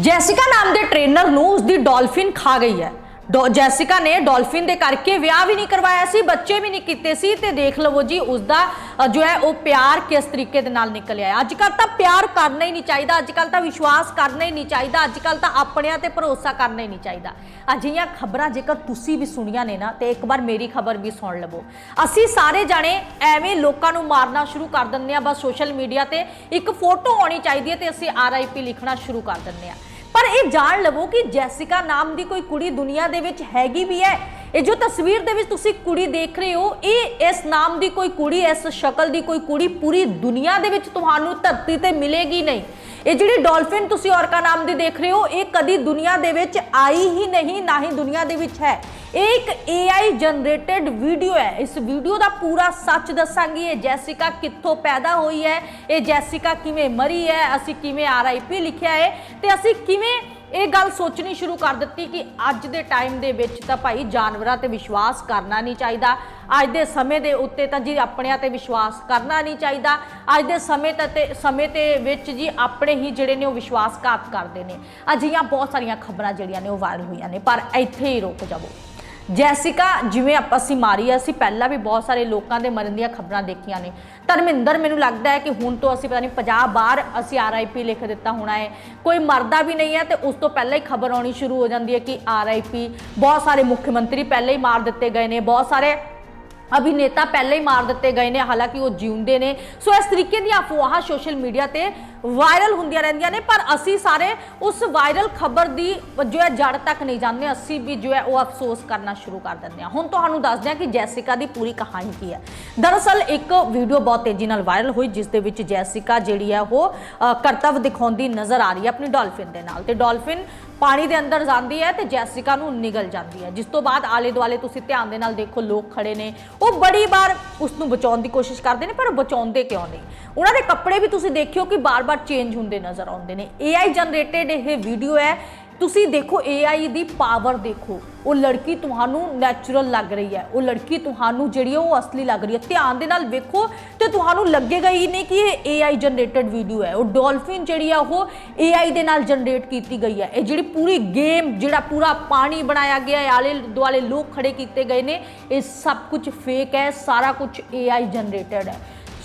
Jessica ਨਾਮ ਦੇ trainer ਨੂੰ ਉਸਦੀ ਡਾਲਫਿਨ ਖਾ ਗਈ ਹੈ। ਡੋ- ਜੈਸਿਕਾ ਨੇ ਡਾਲਫਿਨ ਦੇ ਕਰਕੇ ਵਿਆਹ ਵੀ ਨਹੀਂ ਕਰਵਾਇਆ ਸੀ ਬੱਚੇ ਵੀ ਨਹੀਂ ਕੀਤੇ ਸੀ ਤੇ ਦੇਖ ਲਵੋ ਜੀ ਉਸਦਾ ਅ, ਜੋ ਹੈ ਉਹ ਪਿਆਰ ਕਿਸ ਤਰੀਕੇ ਦੇ ਨਾਲ ਨਿਕਲਿਆ ਹੈ। ਅੱਜ ਕੱਲ ਤਾਂ ਪਿਆਰ ਕਰਨਾ ਹੀ ਨਹੀਂ ਚਾਹੀਦਾ ਅੱਜ ਕੱਲ ਤਾਂ ਵਿਸ਼ਵਾਸ ਕਰਨਾ ਹੀ ਨਹੀਂ ਚਾਹੀਦਾ ਅੱਜ ਕੱਲ ਤਾਂ ਆਪਣਿਆਂ ਤੇ ਭਰੋਸਾ ਕਰਨਾ ਹੀ ਨਹੀਂ ਚਾਹੀਦਾ। ਅਜਿਹੀਆਂ ਖਬਰਾਂ ਜੇਕਰ ਤੁਸੀਂ ਵੀ ਸੁਣੀਆਂ ਨੇ ਨਾ ਤੇ ਇੱਕ ਵਾਰ ਮੇਰੀ ਖਬਰ ਵੀ ਸੁਣ ਲਵੋ। ਅਸੀਂ ਸਾਰੇ ਜਾਣੇ ਐਵੇਂ ਲੋਕਾਂ ਨੂੰ ਮਾਰਨਾ ਸ਼ੁਰੂ ਕਰ ਦਿੰਦੇ ਆ ਬਸ ਸੋਸ਼ਲ ਮੀਡੀਆ ਤੇ ਇੱਕ ਫੋਟੋ ਆਉਣੀ ਚਾਹੀਦੀ ਹੈ ਤੇ ਅਸੀਂ ਆਰਆਈਪੀ ਲਿਖਣਾ ਸ਼ੁਰੂ ਕਰ ਦਿੰਦੇ ਆ ਪਰ ਇਹ ਜਾਣ ਲਵੋ ਕਿ ਜੈਸਿਕਾ ਨਾਮ ਦੀ ਕੋਈ ਕੁੜੀ ਦੁਨੀਆ ਦੇ ਵਿੱਚ ਹੈਗੀ ਵੀ ਹੈ। ਇਹ ਜੋ ਤਸਵੀਰ ਦੇ ਵਿੱਚ ਤੁਸੀਂ ਕੁੜੀ ਦੇਖ ਰਹੇ ਹੋ, ਇਹ ਇਸ ਨਾਮ ਦੀ ਕੋਈ ਕੁੜੀ, ਇਸ ਸ਼ਕਲ ਦੀ ਕੋਈ ਕੁੜੀ ਪੂਰੀ ਦੁਨੀਆ ਦੇ ਵਿੱਚ ਤੁਹਾਨੂੰ ਧਰਤੀ ਤੇ ਮਿਲੇਗੀ ਨਹੀਂ। ਇਹ ਜਿਹੜੀ ਡਾਲਫਿਨ ਤੁਸੀਂ ਔਰਕਾ ਨਾਮ ਦੀ ਦੇਖ ਰਹੇ ਹੋ, ਇਹ ਕਦੀ ਦੁਨੀਆ ਦੇ ਵਿੱਚ ਆਈ ਹੀ ਨਹੀਂ, ਨਾ ਹੀ ਦੁਨੀਆ ਦੇ ਵਿੱਚ ਹੈ। ਇਹ ਇੱਕ AI ਜਨਰੇਟਡ ਵੀਡੀਓ ਹੈ। ਇਸ ਵੀਡੀਓ ਦਾ ਪੂਰਾ ਸੱਚ ਦੱਸਾਂਗੀ। ਇਹ ਜੈਸਿਕਾ ਕਿੱਥੋਂ ਪੈਦਾ ਹੋਈ ਹੈ? ਇਹ ਜੈਸਿਕਾ ਕਿਵੇਂ ਮਰੀ ਹੈ? ਅਸੀਂ ਕਿਵੇਂ RIP ਲਿਖਿਆ ਹੈ? ਤੇ ਅਸੀਂ ਕਿਵੇਂ ਇਹ ਗੱਲ ਸੋਚਣੀ ਸ਼ੁਰੂ ਕਰ ਦਿੱਤੀ ਕਿ ਅੱਜ ਦੇ ਟਾਈਮ ਦੇ ਵਿੱਚ ਤਾਂ ਭਾਈ ਜਾਨਵਰਾਂ ਤੇ ਵਿਸ਼ਵਾਸ ਕਰਨਾ ਨਹੀਂ ਚਾਹੀਦਾ। ਅੱਜ ਦੇ ਸਮੇਂ ਦੇ ਉੱਤੇ ਤਾਂ ਜੀ ਆਪਣਿਆਂ ਤੇ ਵਿਸ਼ਵਾਸ ਕਰਨਾ ਨਹੀਂ ਚਾਹੀਦਾ। ਅੱਜ ਦੇ ਸਮੇਂ ਤੇ- ਸਮੇਂ ਤੇ ਵਿੱਚ ਜੀ ਆਪਣੇ ਹੀ ਜਿਹੜੇ ਨੇ ਉਹ ਵਿਸ਼ਵਾਸਘਾਤ ਕਰਦੇ ਨੇ। ਅਜਿਹੀਆਂ ਬਹੁਤ ਸਾਰੀਆਂ ਖਬਰਾਂ ਜਿਹੜੀਆਂ ਨੇ ਉਹ ਵਾਇਰਲ ਹੋਈਆਂ ਨੇ। ਪਰ ਇੱਥੇ ਹੀ ਰੁਕ ਜਾਵੋ। ਜੈਸਿਕਾ, ਜਿਵੇਂ ਆਪਾਂ ਅਸੀਂ ਮਾਰੀ ਅਸੀਂ ਪਹਿਲਾਂ ਵੀ ਬਹੁਤ ਸਾਰੇ ਲੋਕਾਂ ਦੇ ਮਰਨ ਦੀਆਂ ਖਬਰਾਂ ਦੇਖੀਆਂ ਨੇ। ਧਰਮਿੰਦਰ, ਮੈਨੂੰ ਲੱਗਦਾ ਹੈ ਕਿ ਹੁਣ ਤੋਂ ਅਸੀਂ ਪਤਾ ਨਹੀਂ 50 ਬਾਰ ਅਸੀਂ ਆਰਆਈਪੀ ਲਿਖ ਦਿੱਤਾ ਹੋਣਾ ਹੈ। ਕੋਈ ਮਰਦਾ ਵੀ ਨਹੀਂ ਹੈ ਤੇ ਉਸ ਤੋਂ ਪਹਿਲਾਂ ਹੀ ਖਬਰ ਆਉਣੀ ਸ਼ੁਰੂ ਹੋ ਜਾਂਦੀ ਹੈ ਕਿ ਆਰਆਈਪੀ ਬਹੁਤ ਸਾਰੇ ਮੁੱਖ ਮੰਤਰੀ ਪਹਿਲਾਂ ਹੀ ਮਾਰ ਦਿੱਤੇ ਗਏ ਨੇ, ਬਹੁਤ ਸਾਰੇ ਅਭਿਨੇਤਾ ਪਹਿਲਾਂ ਹੀ ਮਾਰ ਦਿੱਤੇ ਗਏ ਨੇ, ਹਾਲਾਂਕਿ ਉਹ ਜਿਉਂਦੇ ਨੇ। ਸੋ ਇਸ ਤਰੀਕੇ ਦੀਆਂ ਅਫਵਾਹਾਂ ਸੋਸ਼ਲ ਮੀਡੀਆ ਤੇ ਵਾਇਰਲ ਹੁੰਦੀਆਂ ਰਹਿੰਦੀਆਂ ਨੇ ਪਰ ਅਸੀਂ ਸਾਰੇ ਉਸ ਵਾਇਰਲ ਖਬਰ ਦੀ ਜੋ ਹੈ ਜੜ ਤੱਕ ਨਹੀਂ ਜਾਂਦੇ ਅਸੀਂ ਵੀ ਜੋ ਹੈ ਉਹ ਅਫਸੋਸ ਕਰਨਾ ਸ਼ੁਰੂ ਕਰ ਦਿੰਦੇ ਹਾਂ। ਹੁਣ ਤੁਹਾਨੂੰ ਦੱਸਦੇ ਹਾਂ ਕਿ ਜੈਸਿਕਾ ਦੀ ਪੂਰੀ ਕਹਾਣੀ ਕੀ ਹੈ। ਦਰਅਸਲ ਇੱਕ ਵੀਡੀਓ ਬਹੁਤ ਤੇਜ਼ੀ ਨਾਲ ਵਾਇਰਲ ਹੋਈ ਜਿਸ ਦੇ ਵਿੱਚ ਜੈਸਿਕਾ ਜਿਹੜੀ ਹੈ ਉਹ ਅ, ਕਰਤੱਵ ਦਿਖਾਉਂਦੀ ਨਜ਼ਰ ਆ ਰਹੀ ਹੈ ਆਪਣੀ ਡਾਲਫਿਨ ਦੇ ਨਾਲ। ਤੇ ਡਾਲਫਿਨ ਪਾਣੀ ਦੇ ਅੰਦਰ ਜਾਂਦੀ ਹੈ ਤੇ ਜੈਸਿਕਾ ਨੂੰ ਨਿਗਲ ਜਾਂਦੀ ਹੈ। ਜਿਸ ਤੋਂ ਬਾਅਦ ਆਲੇ ਦੁਆਲੇ ਤੁਸੀਂ ਧਿਆਨ ਦੇ ਨਾਲ ਦੇਖੋ ਲੋਕ ਖੜੇ ਨੇ। ਉਹ ਬੜੀ ਵਾਰ ਉਸ ਨੂੰ ਬਚਾਉਣ ਦੀ ਕੋਸ਼ਿਸ਼ ਕਰਦੇ ਨੇ ਪਰ ਬਚਾਉਂਦੇ ਕਿਉਂ ਨਹੀਂ? ਉਹਨਾਂ ਦੇ ਕੱਪੜੇ ਵੀ ਤੁਸੀਂ ਦੇਖਿਓ ਕਿ ਬਾਰ ਬਾਰ-ਬਾਰ ਚੇਂਜ ਹੁੰਦੇ ਨਜ਼ਰ ਆਉਂਦੇ ਨੇ। AI ਜਨਰੇਟਡ ਇਹ ਵੀਡੀਓ ਹੈ। ਤੁਸੀਂ ਦੇਖੋ AI ਦੀ ਪਾਵਰ ਦੇਖੋ। ਉਹ ਲੜਕੀ ਤੁਹਾਨੂੰ ਨੈਚੁਰਲ ਲੱਗ ਰਹੀ ਹੈ। ਉਹ ਲੜਕੀ ਤੁਹਾਨੂੰ ਜਿਹੜੀ ਉਹ ਅਸਲੀ ਲੱਗ ਰਹੀ ਹੈ। ਧਿਆਨ ਦੇ ਨਾਲ ਵੇਖੋ ਤੇ ਤੁਹਾਨੂੰ ਲੱਗੇਗਾ ਹੀ ਨਹੀਂ ਕਿ ਇਹ AI ਜਨਰੇਟਡ ਵੀਡੀਓ ਹੈ। ਉਹ ਡੋਲਫਿਨ ਜਿਹੜੀ ਆ, ਉਹ AI ਦੇ ਨਾਲ ਜਨਰੇਟ ਕੀਤੀ ਗਈ ਹੈ। ਇਹ ਜਿਹੜੀ ਪੂਰੀ ਗੇਮ ਜਿਹੜਾ ਪੂਰਾ ਪਾਣੀ ਬਣਾਇਆ ਗਿਆ ਹੈ, ਆਲੇ ਦੁਆਲੇ ਲੋਕ ਖੜੇ ਕੀਤੇ ਗਏ ਨੇ, ਇਹ ਸਭ ਕੁਝ ਫੇਕ ਹੈ। ਸਾਰਾ ਕੁਝ AI ਜਨਰੇਟਡ ਹੈ।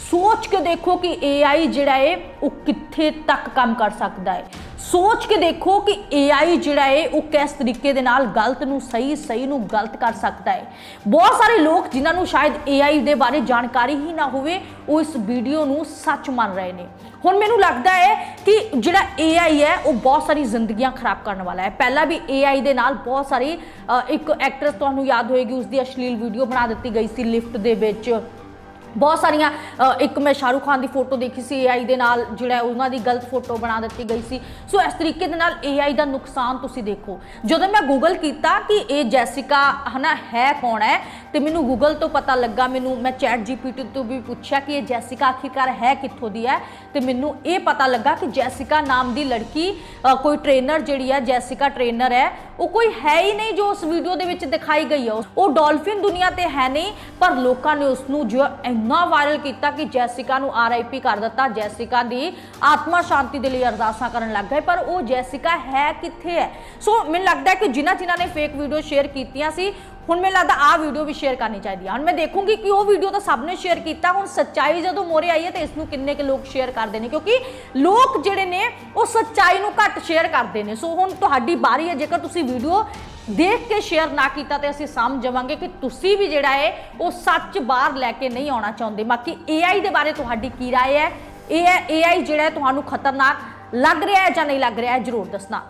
ਸੋਚ ਕੇ ਦੇਖੋ ਕਿ AI ਜਿਹੜਾ ਹੈ ਉਹ ਕਿੱਥੇ ਤੱਕ ਕੰਮ ਕਰ ਸਕਦਾ ਹੈ ਸੋਚ ਕੇ ਦੇਖੋ ਕਿ AI ਜਿਹੜਾ ਹੈ ਉਹ ਕਿਸ ਤਰੀਕੇ ਦੇ ਨਾਲ ਗਲਤ ਨੂੰ ਸਹੀ ਸਹੀ ਨੂੰ ਗਲਤ ਕਰ ਸਕਦਾ ਹੈ ਬਹੁਤ ਸਾਰੇ ਲੋਕ ਜਿਨ੍ਹਾਂ ਨੂੰ ਸ਼ਾਇਦ AI ਦੇ ਬਾਰੇ ਜਾਣਕਾਰੀ ਹੀ ਨਾ ਹੋਵੇ, ਉਹ ਇਸ ਵੀਡੀਓ ਨੂੰ ਸੱਚ ਮੰਨ ਰਹੇ ਨੇ। ਹੁਣ ਮੈਨੂੰ ਲੱਗਦਾ ਹੈ ਕਿ ਜਿਹੜਾ AI ਹੈ ਉਹ ਬਹੁਤ ਸਾਰੀ ਜ਼ਿੰਦਗੀਆਂ ਖਰਾਬ ਕਰਨ ਵਾਲਾ ਹੈ ਪਹਿਲਾਂ ਵੀ AI ਦੇ ਨਾਲ ਬਹੁਤ ਸਾਰੀ ਇੱਕ ਐਕਟਰਸ ਤੁਹਾਨੂੰ ਯਾਦ ਹੋਏਗੀ ਉਸ ਦੀ ਅਸ਼ਲੀਲ ਵੀਡੀਓ ਬਣਾ ਦਿੱਤੀ ਗਈ ਸੀ, ਲਿਫਟ ਦੇ ਵਿੱਚ। ਬਹੁਤ ਸਾਰੀਆਂ ਇੱਕ ਮੈਂ ਸ਼ਾਹਰੁਖ ਖਾਨ ਦੀ ਫੋਟੋ ਦੇਖੀ ਸੀ AI ਦੇ ਨਾਲ ਜਿਹੜਾ ਉਹਨਾਂ ਦੀ ਗਲਤ ਫੋਟੋ ਬਣਾ ਦਿੱਤੀ ਗਈ ਸੀ। ਸੋ ਇਸ ਤਰੀਕੇ ਦੇ ਨਾਲ AI ਦਾ ਨੁਕਸਾਨ ਤੁਸੀਂ ਦੇਖੋ। ਜਦੋਂ ਮੈਂ ਗੂਗਲ ਕੀਤਾ ਕਿ ਇਹ ਜੈਸਿਕਾ ਹਨਾ, ਹੈ ਕੌਣ ਹੈ, ਤੇ ਮੈਨੂੰ ਗੂਗਲ ਤੋਂ ਪਤਾ ਲੱਗਾ, ਮੈਨੂੰ, ਮੈਂ ਚੈਟ ਜੀਪੀਟੀ ਤੋਂ ਵੀ ਪੁੱਛਿਆ ਕਿ ਇਹ ਜੈਸਿਕਾ ਆਖਿਰਕਾਰ ਹੈ, ਕਿੱਥੋਂ ਦੀ ਹੈ, ਤੇ ਮੈਨੂੰ ਇਹ ਪਤਾ ਲੱਗਾ ਕਿ ਜੈਸਿਕਾ ਨਾਮ ਦੀ ਲੜਕੀ ਕੋਈ ਟ੍ਰੇਨਰ ਜਿਹੜੀ ਹੈ ਜੈਸਿਕਾ ਟ੍ਰੇਨਰ ਹੈ ਉਹ ਕੋਈ ਹੈ ਹੀ ਨਹੀਂ ਜੋ ਉਸ ਵੀਡੀਓ ਦੇ ਵਿੱਚ ਦਿਖਾਈ ਗਈ ਹੈ। ਉਹ ਡਾਲਫਿਨ ਦੁਨੀਆ ਤੇ ਹੈ ਨਹੀਂ, ਪਰ ਲੋਕਾਂ ਨੇ ਉਸ ਨੂੰ ਜੋ ਇੰਨਾ ਵਾਇਰਲ ਕੀਤਾ ਕਿ ਜੈਸਿਕਾ ਨੂੰ ਆਰਆਈਪੀ ਕਰ ਦਿੱਤਾ। ਜੈਸਿਕਾ ਦੀ ਆਤਮਾ ਸ਼ਾਂਤੀ ਦੇ ਲਈ ਅਰਦਾਸਾਂ ਕਰਨ ਲੱਗ ਗਏ, ਪਰ ਉਹ ਜੈਸਿਕਾ ਹੈ ਕਿੱਥੇ ਹੈ? ਸੋ ਮੈਨੂੰ ਲੱਗਦਾ ਹੈ ਕਿ ਜਿਨ੍ਹਾਂ ਜਿਨ੍ਹਾਂ ਨੇ ਫੇਕ ਵੀਡੀਓ ਸ਼ੇਅਰ ਕੀਤੀਆਂ ਸੀ ਹੁਣ ਮੈਨੂੰ ਲੱਗਦਾ ਆਹ ਵੀਡੀਓ ਵੀ ਸ਼ੇਅਰ ਕਰਨੀ ਚਾਹੀਦੀ ਹੈ ਹੁਣ ਮੈਂ ਦੇਖੂੰਗੀ ਕਿ ਉਹ ਵੀਡੀਓ ਤਾਂ ਸਭ ਨੇ ਸ਼ੇਅਰ ਕੀਤਾ ਹੁਣ ਸੱਚਾਈ ਜਦੋਂ ਮੋਰੇ ਆਈ ਹੈ ਤੇ ਇਸ ਨੂੰ ਕਿੰਨੇ ਕੁ ਲੋਕ ਸ਼ੇਅਰ ਕਰਦੇ ਨੇ ਕਿਉਂਕਿ ਲੋਕ ਜਿਹੜੇ ਨੇ ਉਹ ਸੱਚਾਈ ਨੂੰ ਘੱਟ ਸ਼ੇਅਰ ਕਰਦੇ ਨੇ ਸੋ ਹੁਣ ਤੁਹਾਡੀ ਬਾਰੀ ਹੈ ਜੇਕਰ ਤੁਸੀਂ ਵੀਡੀਓ ਦੇਖ ਕੇ ਸ਼ੇਅਰ ਨਾ ਕੀਤਾ ਤੇ ਅਸੀਂ ਸਮਝ ਜਾਵਾਂਗੇ ਕਿ ਤੁਸੀਂ ਵੀ ਜਿਹੜਾ ਹੈ ਉਹ ਸੱਚ ਬਾਹਰ ਲੈ ਕੇ ਨਹੀਂ ਆਉਣਾ ਚਾਹੁੰਦੇ ਬਾਕੀ AI ਦੇ ਬਾਰੇ ਤੁਹਾਡੀ ਕੀ رائے ਹੈ ਇਹ AI ਜਿਹੜਾ ਹੈ ਤੁਹਾਨੂੰ ਖਤਰਨਾਕ ਲੱਗ ਰਿਹਾ ਹੈ ਜਾਂ ਨਹੀਂ ਲੱਗ ਰਿਹਾ ਹੈ ਜਰੂਰ ਦੱਸਣਾ